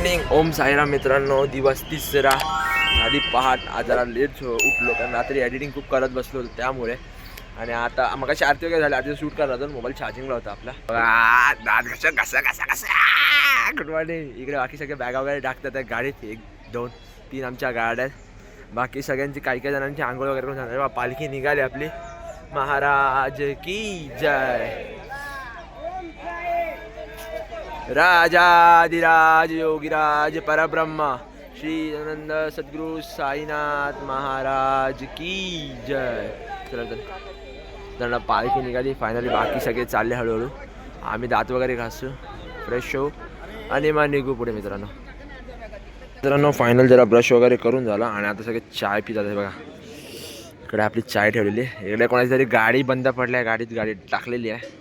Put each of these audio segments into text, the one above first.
Morning Om Sairam मित्रांनो दिवस तिसरा. आधी पहाट आज जरा लेट उठलो कारण रात्री एडिटिंग खूप करत बसलो होतो त्यामुळे. आणि आता मग आरती वगैरे झाली आधी शूट करत होतो मोबाईल चार्जिंगला होता आपला. दात घसा घसा घसा घसा. गुड मॉर्निंग इकडे बाकी सगळे बॅगा वगैरे टाकतात त्या गाडीत. एक दोन तीन आमच्या गाड्या आहेत. बाकी सगळ्यांची काही काही जणांची आंघोळ वगैरे करून झाली पालखी निघाली आपली. महाराज की जय. राजाधिराज योगीराज परब्रह्म श्री आनंद सद्गुरु साईनाथ महाराज की जय. चला तर त्यांना पालखी निघाली. फायनली बाकी सगळे चालले हळूहळू. आम्ही दात वगैरे घासू. फ्रेश होऊ. आणि मग निघू पुढे मित्रांनो. मित्रांनो फायनल जरा ब्रश वगैरे करून झाला आणि आता सगळे चाय पितात आहे बघा. इकडे आपली चाय ठेवलेली आहे. इकडे कोणाची तरी गाडी बंद पडली आहे. गाडीत गाडी टाकलेली आहे.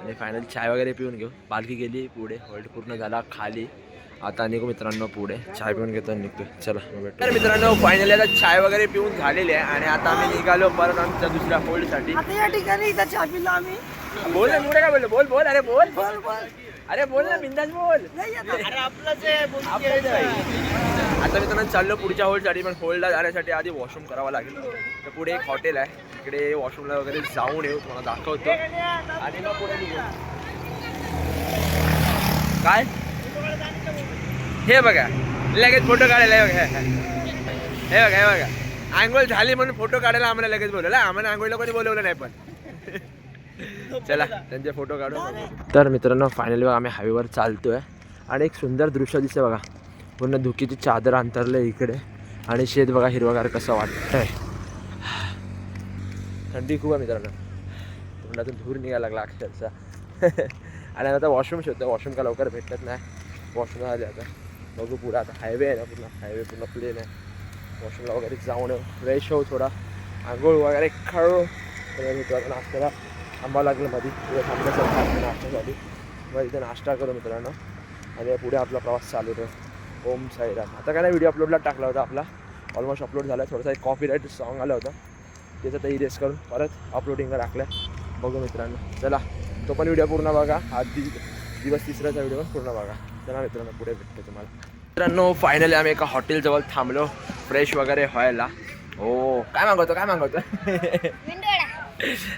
आणि फायनल चाय वगैरे पिऊन घेऊ. पालखी गेली पुढे होल्ड पूर्ण झाला खाली. आता निघू मित्रांनो पुढे. चाय पिऊन घेतो निघतो चला मग भेटू. तर मित्रांनो फायनली आता चाय वगैरे पिऊन झालेली आहे आणि आता आम्ही निघालो परत आमच्या दुसऱ्या होल्डसाठी आता या ठिकाणी इथं चहा पिला आम्ही. बोल ना मुळे काय बोल बोल बोल अरे बोल. बोल बोल. अरे बोल ना बिंदास बोल. अरे आपलं आता मी त्यांना चाललो पुढच्या होल्डसाठी पण होल्डला जाण्यासाठी आधी वॉशरूम करावं लागेल. तर पुढे एक हॉटेल आहे. तिकडे वॉशरूमला वगैरे जाऊन येऊ तुम्हाला दाखवतो. आणि मग पुढे काय? हे बघा. लगेच फोटो काढायला हे बघा. हे बघा हे बघा. आंघोळ झाली म्हणून फोटो काढायला आम्हाला लगेच बोलवलं. आम्हाला आंघोळीला कोणी बोलवलं नाही पण. चला त्यांचे फोटो काढू. तर मित्रांनो फायनली बघा आम्ही हायवेवर चालतोय. आणि एक सुंदर दृश्य दिसतं बघा. पूर्ण धुकीची चादर अंतरलं इकडे. आणि शेत बघा हिरवागार कसं वाटतंय. थंडी खूप आहे मित्रांनो. तोंडातून धूर निघायला लागला अक्षरचा आणि आता वॉशरूम शोधतो वॉशरूम का लवकर भेटत नाही. वॉशरूम आले आता. बघू पुढं. आता हायवे आहे ना पूर्ण. हायवे पूर्ण प्लेन आहे. वॉशरूमला वगैरे जाऊन फ्रेश होऊ थोडा. आंघोळ वगैरे खाळू परत आता नाश्त्याला थांबावं लागलं मध्ये पुढे थांबण्यासाठी नाश्त्यासाठी. मग इथे नाश्ता करू मित्रांनो. आणि पुढे आपला प्रवास चालू राहतो ओम साईराम. आता काय नाही व्हिडिओ अपलोडला टाकला होता आपला. ऑलमोस्ट अपलोड झाला थोडासा एक कॉपीराईट सॉन्ग आलं होतं. त्याचं ते इरेस करून परत अपलोडिंगला टाकलं बघू मित्रांनो. चला तो पण व्हिडिओ पूर्ण बघा. आज दिवस तिसऱ्याचा व्हिडिओ पण पूर्ण बघा. चला मित्रांनो पुढे भेटतो तुम्हाला. मित्रांनो फायनली आम्ही एका हॉटेलजवळ थांबलो. फ्रेश वगैरे व्हायला. हो काय मागवतो काय मागवतो?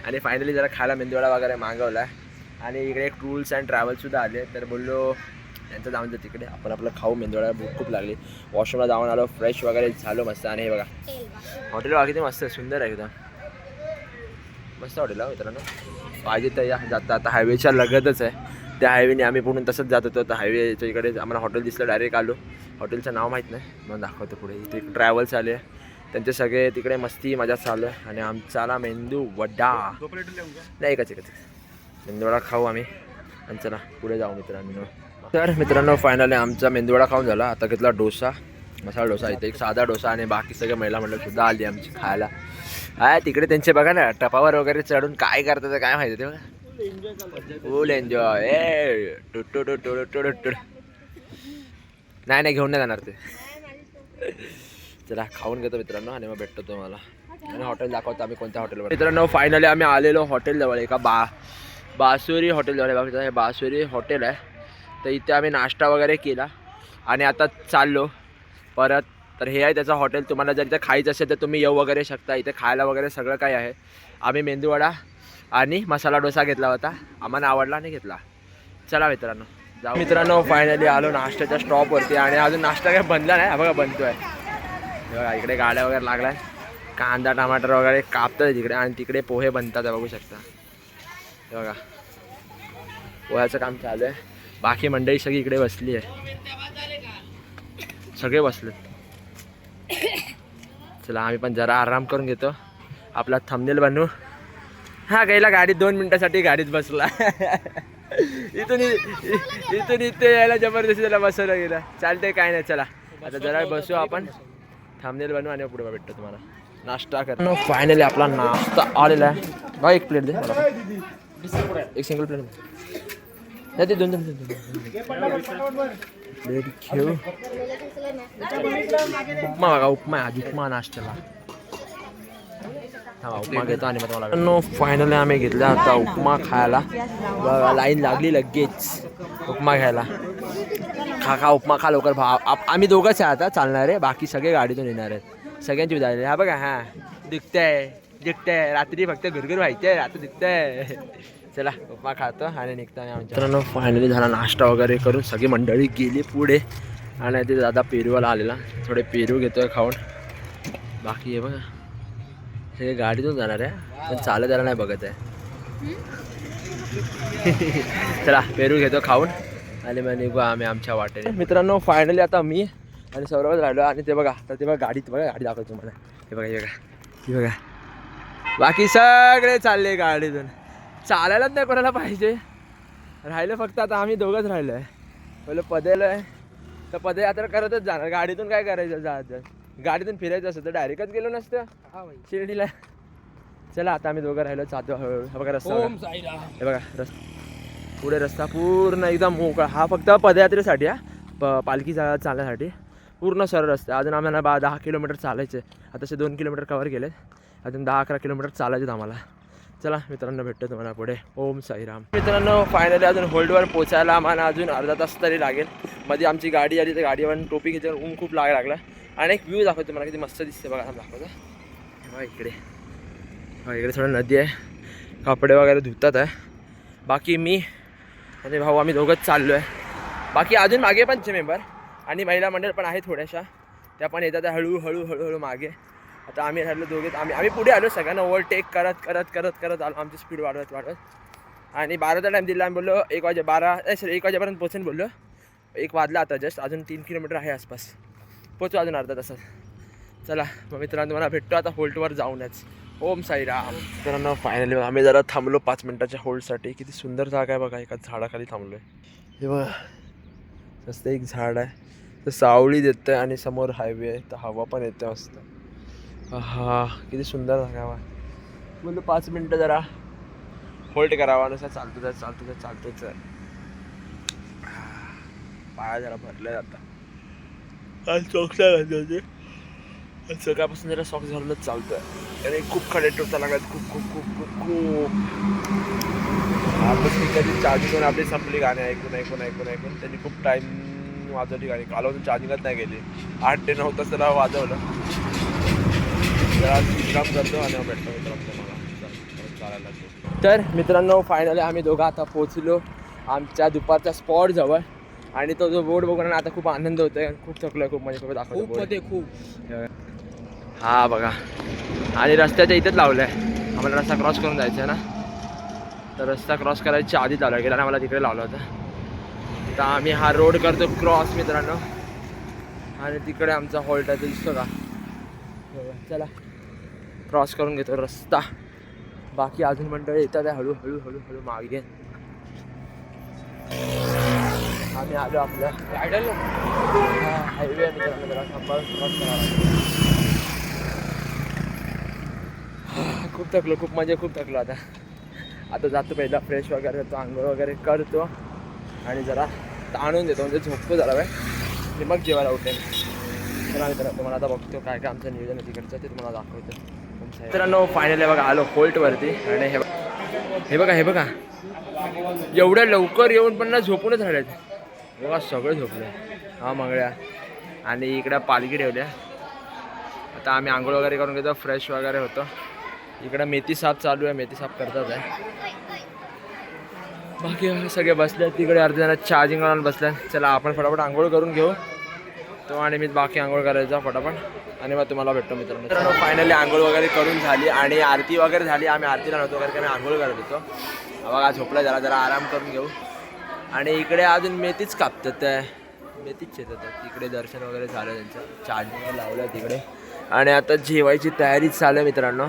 आणि फायनली जरा खायला मेंदूवडा वगैरे मागवला आणि इकडे एक टूल्स अँड ट्रॅव्हल्ससुद्धा आले. तर बोललो यांचं जाऊन द्या तिकडे आपण आपलं खाऊ मेंदूवडा भूक खूप लागली. वॉशरूमला जाऊन आलो फ्रेश वगैरे झालो मस्त. आणि हे बघा हॉटेल बघा किती मस्त आहे, सुंदर आहे एकदम. मस्त हॉटेल आहे हो मित्रांनो. पाहिजे तर या जाता आता हायवेच्या लगतच आहे. त्या हायवेने आम्ही पुढून तसंच जात होतो. तर हायवेच्या इकडे आम्हाला हॉटेल दिसलं डायरेक्ट आलो. हॉटेलचं नाव माहीत नाही. मग दाखवतो पुढे. इथे ट्रॅव्हल्स आले. त्यांचे सगळे तिकडे मस्ती मजा चालू आहे. आणि आमचा आला मेंदू वड्डा नाही एकच एकच मेंदूवडा खाऊ आम्ही. आणि चला पुढे जाऊ मित्रांनो. तर मित्रांनो फायनली आमचा मेंदूवडा खाऊन झाला. आता घेतला डोसा मसाला डोसा. इथे एक साधा डोसा आणि बाकी सगळे महिला मंडळ सुद्धा आली आमची खायला. हा तिकडे त्यांचे बघा ना टपावर वगैरे चढून काय करतात ते काय माहिती ते बघा. फुल एन्जॉय ए टुटू टुटू टुटू टुटू नाही नाही घेऊन नाही जाणार ते. चला खाऊन घेतो मित्रांनो आणि मग भेटतो तुम्हाला. आणि हॉटेल दाखवतो आम्ही कोणत्या हॉटेलवर मित्रांनो फायनली आम्ही आलेलो हॉटेलजवळ एका बा बासुरी हॉटेलजवळ आहे बघा हे बासुरी हॉटेल आहे. तर इथे आम्ही नाश्ता वगैरे केला आणि आता चाललो. परत तर हे आहे त्याचं हॉटेल. तुम्हाला जर इथे खायचं असेल तर तुम्ही येऊ वगैरे शकता. इथे खायला वगैरे सगळं काही आहे. आम्ही मेंदूवडा आणि मसाला डोसा घेतला होता. आम्हाला आवडला आणि घेतला. चला मित्रांनो जाऊ. मित्रांनो फायनली आलो नाश्त्याच्या स्टॉपवरती आणि अजून नाश्ता काय बनला नाही. बघा बनतोय. बघा इकडे गाड्या वगैरे लागलाय. कांदा टमाटर वगैरे कापतात तिकडे आणि तिकडे पोहे बनतात बघू शकता. बघा. पोह्याचं काम चालू आहे. बाकी मंडळी सगळी इकडे बसली आहे. सगळे बसले चला आम्ही पण जरा आराम करून घेतो. आपला थंबनेल बनवू हा गेला गाडीत दोन मिनिटासाठी गाडीत बसला. इथून इथून इथे यायला जबरदस्ती त्याला बसवलं गेलं. चालतंय काय नाही चला. आता जरा बसू आपण. थांबनेल बनवू आणि पुढे भेटतो तुम्हाला. नाश्ता कर. फायनली आपला नाश्ता आलेला आहे. बघा एक प्लेट दे मला. एक सिंगल प्लेट ते दोन दोन प्लेट घेऊ उपमा बघा उपमा आज उपमा नाश्त्याला. उपमा घेतो आणि मग तुम्हाला नो फायनली आम्ही घेतला आता उपमा खायला. बघा लाईन लागली लगेच. उपमा घ्यायला. खा खा उपमा खा लवकर. भा आम्ही दोघंच आहे आता चालणार आहे. बाकी सगळे गाडीतून येणार आहेत. सगळ्यांची विचारले हा बघा हा. दिखतंय दिखतंय. रात्री फक्त घरघर व्हायचंय आता दिखतंय. चला उपमा खातो आणि निघतो आमच्या. मित्रांनो फायनली झाला नाश्ता वगैरे करून सगळी मंडळी गेली पुढे. आणि ते दादा पेरूवाला आलेला. थोडे पेरू घेतोय खाऊन. बाकी हे बघा. हे गाडीतून जाणार आहे पण चालत जायला नाही बघत आहे. चला पेरू घेतो खाऊन. आणि मग निघू आम्ही आमच्या वाटेने. मित्रांनो फायनली आता मी आणि सौरभच राहिलो आणि ते बघा आता ते बघा गाडीत बघा गाडी दाखवतो तुम्हाला. हे बघा हे बघा. हे बघा. बाकी सगळे चालले गाडीतून. चालायलाच नाही कोणाला पाहिजे. राहिलं फक्त आता आम्ही दोघंच राहिलो आहे पहिलं पदेल आहे तर पदयात्रा करतच जाणार. गाडीतून काय करायचं? जायचं गाडीतून फिरायचं असतं तर डायरेक्टच गेलो नसतं. शिर्डीला. चला आता आम्ही दोघं राहिलो. जातो हळूहळू हा. बघा रस्ता. बघा. हे बघा रस्ता. पुढे रस्ता पूर्ण एकदम मोकळा. हा फक्त पदयात्रेसाठी हा. प पालखी चा चालण्यासाठी. पूर्ण सरळ रस्ता. अजून आम्हाला बा दहा किलोमीटर चालायचे आता तसे दोन किलोमीटर कवर केले अजून दहा अकरा किलोमीटर चालायचे आम्हाला. चला मित्रांनो भेटतो तुम्हाला पुढे. ओम साईराम. मित्रांनो फायनली अजून होल्डवर पोचायला आम्हाला अजून अर्धा तास तरी लागेल. मध्ये आमची गाडी आली तर गाडीवर टोपी घेतल्यावर ऊन खूप लाग लागला. आणि एक व्ह्यू दाखवतो मला किती मस्त दिसते बघा दाखवतो. हा इकडे. हा इकडे थोडं नदी आहे. कपडे वगैरे धुतात आहे. बाकी मी आणि भाऊ आम्ही दोघंच चाललो आहे बाकी अजून मागे पण मेंबर आणि महिला मंडळ पण आहे थोड्याशा. त्या पण येतात हळूहळू हळूहळू मागे. आता आम्ही राहिलो दोघे आम्ही आम्ही पुढे आलो सगळ्यांना ओव्हरटेक करत करत करत करत आलो. आमची स्पीड वाढवत वाढवत. आणि बाराचा टाईम दिला आम्ही बोललो एक वाजे बारा सॉरी एक वाजेपर्यंत पोचून बोललो. एक वाजला आता जस्ट अजून तीन किलोमीटर आहे आसपास. पोचू अजून अर्धा तासात. चला मग मित्रांनो मला भेटतो आता होल्टवर जाऊनच. ओम साईराम. मित्रांनो फायनली आम्ही जरा थांबलो पाच मिनटाच्या होल्डसाठी किती सुंदर जागा आहे बघा एका झाडाखाली थांबलो आहे हे बघा मस्त एक झाड आहे. तर सावळी देतं आहे आणि समोर हायवे आहे तर हवा पण येते मस्त. हा किती सुंदर जागा म्हणलं पाच मिनटं जरा होल्ड करावा नुसतं चालतो तर चालतो तर चालतोच आहे. पाया जरा भरल्या आता. आज सॉक्स घालते आज सकाळपासून जरा सॉक्स घालूनच चालतोय. आणि खूप खडे टोचा लागत खूप खूप खूप खूप खूप. आपण कधी चार्जिंग पण आपली संपली गाणी ऐकून ऐकून ऐकून ऐकून. त्यांनी खूप टाईम वाजवली गाणी. कालवरून चार्जिंगच नाही गेली आठ ते नऊ तास त्याला वाजवलं. विश्राम करतो आणि भेटतो मित्रांनो मला चालायला. तर मित्रांनो फायनली आम्ही दोघं आता पोहोचलो आमच्या दुपारच्या स्पॉट जवळ. आणि तो जो बोर्ड बघून आता खूप आनंद होतोय. खूप थकलोय खूप म्हणजे खूप दाखवतो खूप हा बघा. आणि रस्त्याच्या इथेच लावलं आहे आम्हाला रस्ता क्रॉस करून जायचं आहे ना? तर रस्ता क्रॉस करायच्या आधी लावला गेला आणि आम्हाला तिकडे लावला होता. तर आम्ही हा रोड करतो क्रॉस मित्रांनो. आणि तिकडे आमचा हॉल्ट आहे तो दिसतो का? चला. क्रॉस करून घेतो रस्ता. बाकी अजून मंडळी येतात आहे हळू हळू हळू हळू मागे. आम्ही आलो आपल्या रायडर हायवे आहे जरा क्रॉस खूप थकलो खूप म्हणजे खूप थकलो आता. आता जातो पहिला फ्रेश वगैरे करतो आंघोळ वगैरे करतो. आणि जरा ताणून देतो म्हणजे झोपतो जरा वेळ. आणि मग जेवायला उठेल. चला मित्रांनो तुम्हाला आता बघतो काय काय आमचं नियोजन आहे तिकडचं ते तुम्हाला दाखवतो. मित्रांनो आहे बघा आलो होल्टवरती. आणि हे बघा. हे बघा हे बघा. एवढ्या लवकर येऊन पण ना झोपूनच राहिलेत. बघा सगळे झोपले. हा मंगळ्या. आणि इकडं पालखी ठेवल्या. आता आम्ही आंघोळ वगैरे करून घेतो फ्रेश वगैरे होतो. इकडं मेथी साफ चालू आहे मेथी साफ करतात आहे. बाकी सगळे बसले तिकडे अर्धे जण चार्जिंग लावून बसल्या चला आपण फटाफट आंघोळ करून घेऊ. तो आणि मी बाकी आंघोळ करायचा फटाफट. आणि मग तुम्हाला भेटतो मित्रांनो. मित्रांनो फायनली आंघोळ वगैरे करून झाली आणि आरती वगैरे झाली. आम्ही आरतीला नव्हतो वगैरे आम्ही आंघोळ करत होतो. बघा झोपला जरा जरा आराम करून घेऊ. आणि इकडे अजून मेथीच कापतात. मेथीच शेतात तिकडे दर्शन वगैरे झालं त्यांचं. चार्जिंग लावलं तिकडे. आणि आता जेवायची तयारीच चालू आहे मित्रांनो.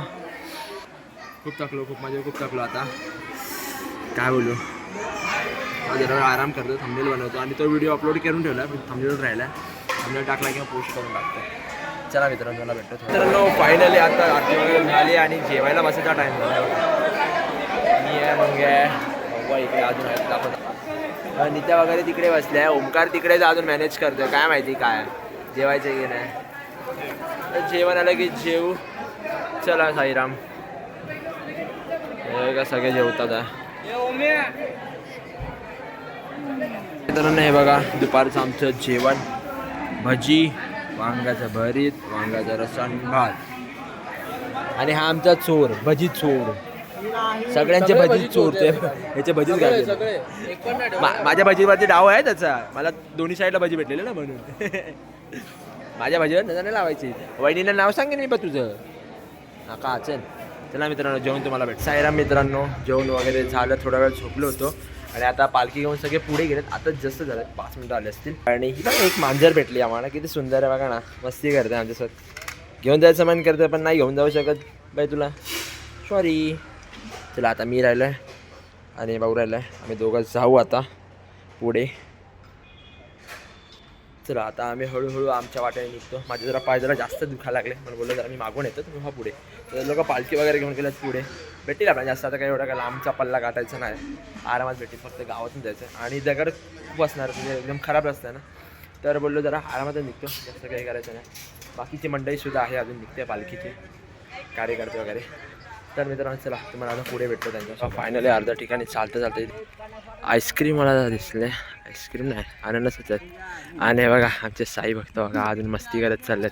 खूप थकलो खूप म्हणजे खूप थकलो आता. काय बोलू? जरा आराम करतो थंबनेल बनवतो. आणि तो व्हिडिओ अपलोड करून ठेवला थंबनेल राहिला. थंबनेल टाकला किंवा पोस्ट करून टाकतो. चला मित्रांनो मला भेटतो मित्रांनो फायनली आता आरती वगैरे झाली आणि जेवायला बसायचा टाईम झाला. मी आहे मग आहे. इकडे अजून आहेत दाखवत नित्या वगैरे तिकडे बसल्या ओमकार तिकडेच अजून मॅनेज करतोय. काय माहिती काय जेवायचं की नाही? जेवण आलं की जेवू चला साईराम. हे का सगळे जेवतात हे बघा दुपारचं आमचं जेवण. भजी वांग्याचं भरीत वांग्याचा आणि भात. आणि हा आमचा चोर भजी चोर. सगळ्यांचे भजी चोर ते. याचे भजीच घालते मा- माझ्या भजीवरती डाव आहे त्याचा. मला दोन्ही साईडला भजी भेटलेले ना म्हणून. माझ्या भजीवर नजर नाही लावायची. वहिनीला नाव सांगेन मी पण तुझं. हा का चल चला मित्रांनो जेवण तुम्हाला भेट साईराम मित्रांनो जेवण वगैरे झालं थोडा वेळ झोपलो होतो. आणि आता पालखी घेऊन सगळे पुढे गेलेत. आता जस्ट झालं. पाच मिनिटं आले असतील. आणि ही बघा एक मांजर भेटली आम्हाला. किती सुंदर आहे बघा ना. मस्ती करते आमच्यासोबत. घेऊन जायचं मन करते पण नाही घेऊन जाऊ शकत. बाई तुला. सॉरी चला आता मी राहिलो आहे आणि भाऊ राहिलं आहे आम्ही दोघं जाऊ आता पुढे. चला आता आम्ही हळूहळू आमच्या वाट्याने निघतो. माझे जरा पाय जरा जास्त दुखायला लागले. मला बोललं जरा मी मागून येतो तुम्ही हा पुढे. तर लोक पालखी वगैरे घेऊन गेल्यात पुढे. भेटेल आपल्याला जास्त. आता काही एवढा काय लांबचा पल्ला गाठायचा नाही. आरामात भेटेल फक्त गावातून जायचं. आणि दगड खूप असणार म्हणजे एकदम खराब रस्ता आहे ना. तर बोललो जरा आरामातच निघतो जास्त काही करायचं नाही. बाकीची मंडळीसुद्धा आहे अजून निघते पालखीचे. कार्यकर्ते वगैरे. तर मित्रांनो चला तुम्हाला आता पुढे भेटतो त्यांच्या फायनली अर्ध्या ठिकाणी चालतं चालतं आईस्क्रीम मला दिसले. आईस्क्रीम नाही अननसच आहेत आणि बघा आमचे साई भक्त बघा अजून मस्ती करत चाललेत.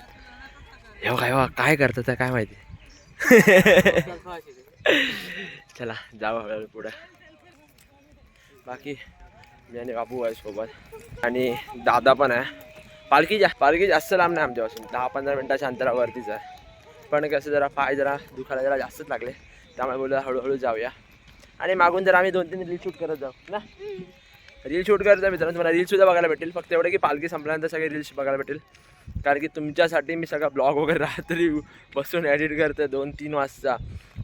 हे बघा हे बघा काय करतात काय माहिती? चला जाऊ हळूहळू पुढं. बाकी मी आणि बाबू आहे सोबत. आणि दादा पण आहे. पालखी जा पालखी जास्त लांब नाही आमच्यापासून. दहा पंधरा मिनटाच्या अंतरावरतीच आहे. पण कसं जरा पाय जरा दुखायला जरा जास्तच लागले. त्यामुळे बोललं हळूहळू जाऊया. आणि मागून जर आम्ही दोन तीन रील शूट करत जाऊ ना? रील शूट करत मित्रांनो तुम्हाला रीलसुद्धा बघायला भेटेल. फक्त एवढं की पालखी संपल्यानंतर सगळे रील्स बघायला भेटेल. कारण की तुमच्यासाठी मी सगळा ब्लॉग वगैरे रात्री बसून एडिट करतो दोन तीन वाजता.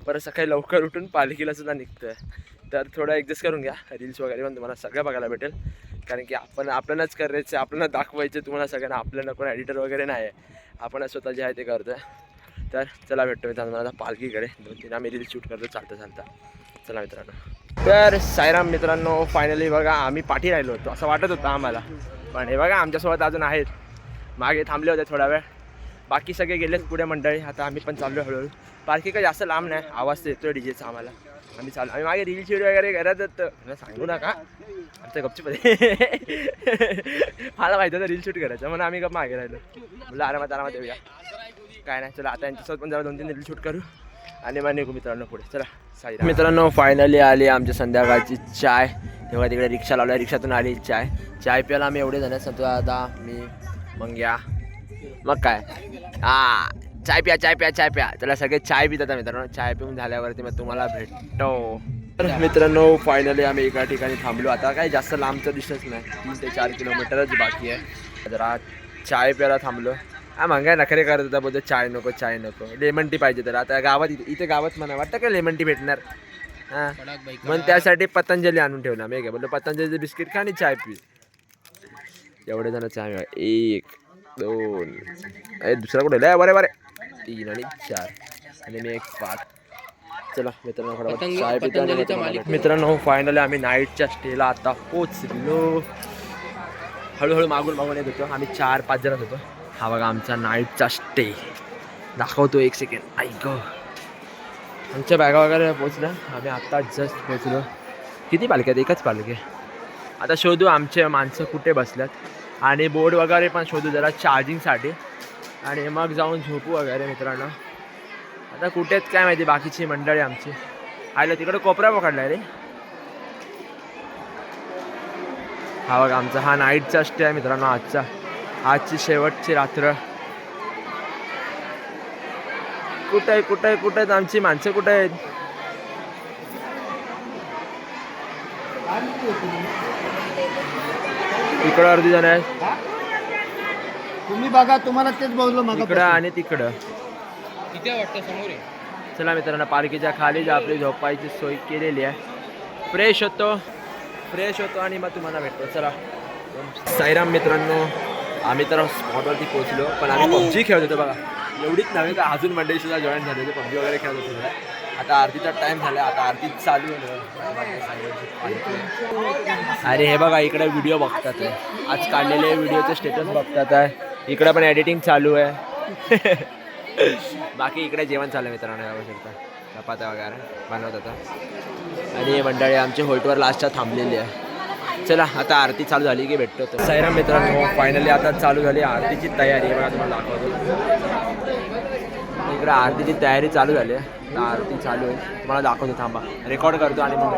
परत सकाळी लवकर उठून पालखीला सुद्धा निघतं तर थोडं ॲडजस्ट करून घ्या. रील्स वगैरे पण तुम्हाला सगळं बघायला भेटेल. कारण की आपण आपल्यालाच करायचं आपल्याला दाखवायचं तुम्हाला सगळ्यांना. आपल्याला कोण एडिटर वगैरे नाही. आहे आपण स्वतः जे आहे ते करतो तर चला भेटतो मित्रांनो मला पालखीकडे. दोन तीन आम्ही रील्स शूट करतो चालतं चालतं. चला मित्रांनो. तर सायराम मित्रांनो फायनली बघा आम्ही पाठी राहिलो होतो. असं वाटत होतं आम्हाला. पण हे बघा आमच्यासोबत अजून आहेत. मागे थांबले होते थोडा वेळ. बाकी सगळे गेलेच पुढे मंडळी. आता आम्ही पण चाललो हळूहळू. पार्किंग काही जास्त लांब नाही. आवाज तर डी डीजेचा आम्हाला. आम्ही चालू आम्ही मागे रील शूट वगैरे करत होतो. सांगू नका. आमचं गपचूप मला माहिती होतं रील शूट करायचं. म्हणून आम्ही गप मागे राहिलो. म्हणलं आरामात आरामात येऊया. काय नाही चला आता यांच्यासोबत पण जरा दोन तीन रील शूट करू. आले मान्य मित्रांनो पुढे? चला साई मित्रांनो फायनली आली आमची संध्याकाळची चाय. तेव्हा तिकडे रिक्षा लावल्या रिक्षातून आली चाय. चाय प्यायला आम्ही एवढे जण सांगतो दादा मी मग या मग काय? हा चाय प्या चाय प्या चाय प्या. त्याला सगळे चाय पितात मित्रांनो. चाय पिऊन झाल्यावरती मग तुम्हाला भेटतो. तर मित्रांनो फायनली आम्ही एका ठिकाणी थांबलो. आता काय जास्त लांबचं दिसतच नाही. तीन ते चार किलोमीटरच बाकी आहे. जरा चाय प्यायला थांबलो. हा मंगाय नखरे करत होता बोलतो चाय नको चाय नको. लेमन टी पाहिजे तर आता गावात इथे इथे गावात म्हणा वाटतं का लेमन टी भेटणार? हां. मग त्यासाठी पतंजली आणून ठेवला मी काय बोललो पतंजलीचं बिस्किट खा आणि चाय पी. एवढे जण चाय प्या. एक दोन. अरे दुसरा कुठे लय बरे बरे तीन आणि चार. आणि मी एक पाच. चला मित्रांनो चाय पितो मग. मित्रांनो फायनली आम्ही नाईटच्या स्टेला आता पोचलो. हळूहळू मागून मागून येत होतो. आम्ही चार पाच जण होतो. हा बघा आमचा नाईटचा स्टे. दाखवतो एक सेकंड ऐक आमच्या बॅगा वगैरे पोचल्या आम्ही आत्ता जस्ट पोचलो किती पालखी आहेत? एकच पालखी. आता शोधू आमचे माणसं कुठे बसल्यात. आणि बोर्ड वगैरे पण शोधू जरा चार्जिंगसाठी आणि मग जाऊन झोपू वगैरे मित्रांनो. आता कुठे आहेत काय माहिती बाकीची मंडळी आमची. आयला तिकडे कोपरा पकडला रे. हा बघा आमचा हा नाईटचा स्टे आहे मित्रांनो आजचा. आजची शेवटची रात्र. कुठे आहे कुठे आहे कुठे आहेत आमची माणसं? कुठे आहेत? इकडं अर्धी जण आहेत. तुम्ही बघा तुम्हाला तेच बोललो मग इकडं आणि तिकडं. किती वाटतं समोर? आहे चला मित्रांनो पालखीच्या खाली जा आपली झोपायची सोय केलेली आहे. फ्रेश होतो. फ्रेश होतो आणि मग तुम्हाला भेटतो. चला. साईराम मित्रांनो आम्ही तर स्पॉटवरती पोहोचलो पण आम्ही पबजी खेळत होतो बघा. एवढीच नव्हे तर अजून मंडळी सुद्धा जॉईन झाले होते पबजी वगैरे खेळत होतो. आता आरतीचा टाइम झाला आता आरती चालू आहे अरे हे बघा इकडे व्हिडिओ बघतात आहे आज काढलेले व्हिडिओचे स्टेटस बघतात आहे इकडे पण एडिटिंग चालू आहे. बाकी इकडे जेवण चालू आहे मित्रांनो बघू शकता. चपात्या वगैरे बनवत होता. आणि हे मंडळी आमची होल्टवर लास्टच्या थांबलेली आहे. चला आता आरती चालू झाली की भेटतो तो. साईराम मित्रांनो फायनली आता चालू झाली आरतीची तयारी. मला बघा तुम्हाला दाखवतो. इकडे आरतीची तयारी चालू झाली आहे. आता आरती चालू आहे. तुम्हाला दाखवतो थांबा. रेकॉर्ड करतो आणि मग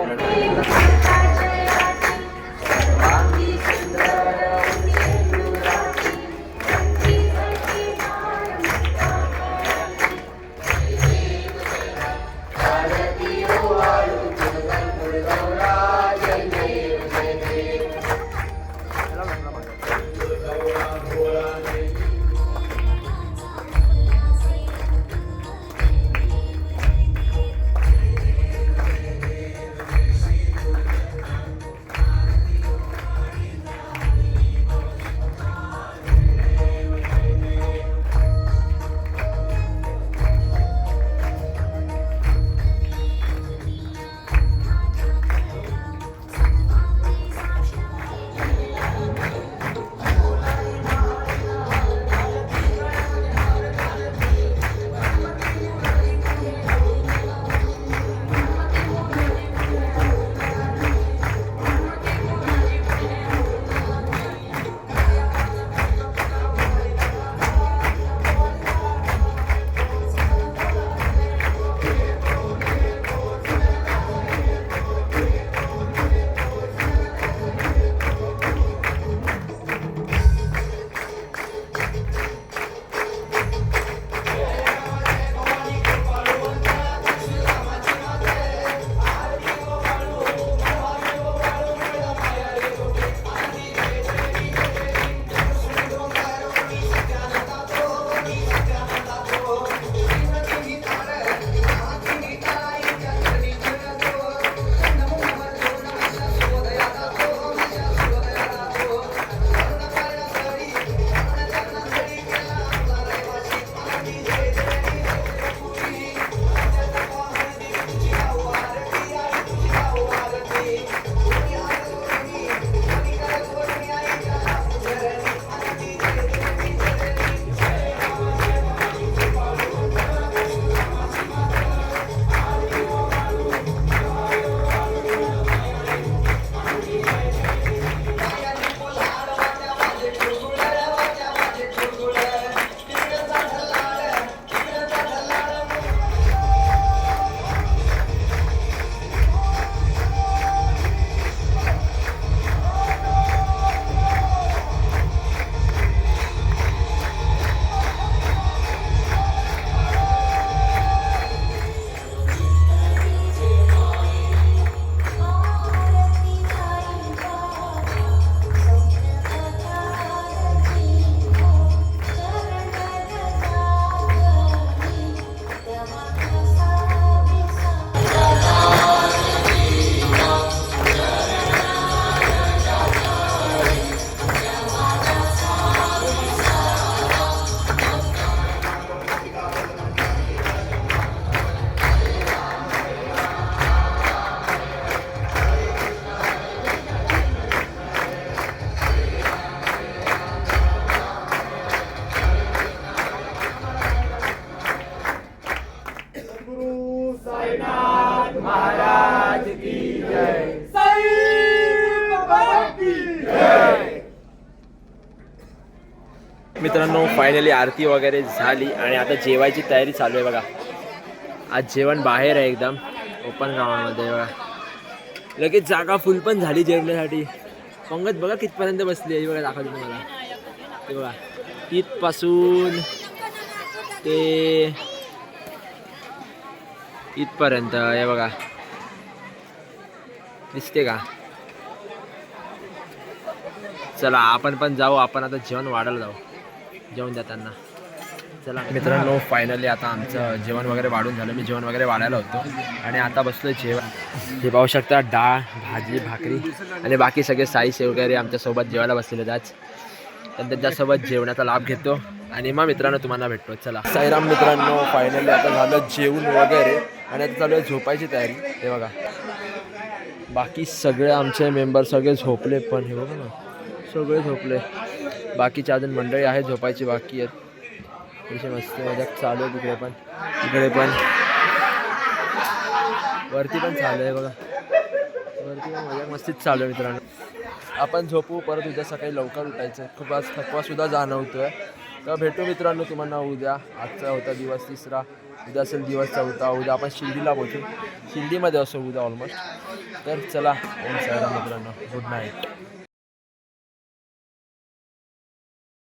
आरती वगैरे झाली आणि आता जेवायची तयारी चालू आहे बघा. आज जेवण बाहेर आहे एकदम. ओपन ग्राउंडमध्ये बघा. लगेच जागा फुल पण झाली जेवण्यासाठी पंगत बघा कितपर्यंत बसली आहे. बघा दाखवली तुम्हाला. ते बघा. इथपासून ते इथपर्यंत हे बघा. दिसते का? चला आपण पण जाऊ. आपण आता जेवण वाढायला जाऊ. जेवण देताना. चला. मित्रांनो फायनली आता आमचं जेवण वगैरे वाढून झालं. मी जेवण वगैरे वाढायला होतो. आणि आता बसलो जेवण. हे पाहू शकता डाळ भाजी भाकरी आणि बाकी सगळे साईस वगैरे आमच्यासोबत जेवायला बसलेले आज. तर त्यांच्यासोबत जेवणाचा लाभ घेतो. आणि मग मित्रांनो तुम्हाला भेटतो. चला. साईराम मित्रांनो फायनली आता झालं जेवण वगैरे. आणि आता चालू आहे झोपायची तयारी. हे बघा. बाकी सगळे आमचे मेंबर सगळे झोपले पण. हे बघा ना. सगळे झोपले. बाकीचे अजून मंडळी आहेत झोपायची बाकी आहेत. मस्त मजाक चालू आहे तिकडे पण. तिकडे पण. वरती पण चालू आहे बघा. वरती पण मजा मस्तीच चालू आहे मित्रांनो. आपण झोपू परत उद्या सकाळी लवकर उठायचं. खूप आज थकवा सुद्धा जाणवतोय. तर भेटू मित्रांनो तुम्हाला उद्या. आजचा होता दिवस तिसरा. उद्या असेल दिवस चौथा. उद्या आपण शिर्डीला पोहोचू. शिर्डीमध्ये असो उद्या ऑलमोस्ट तर चला मित्रांनो. Good night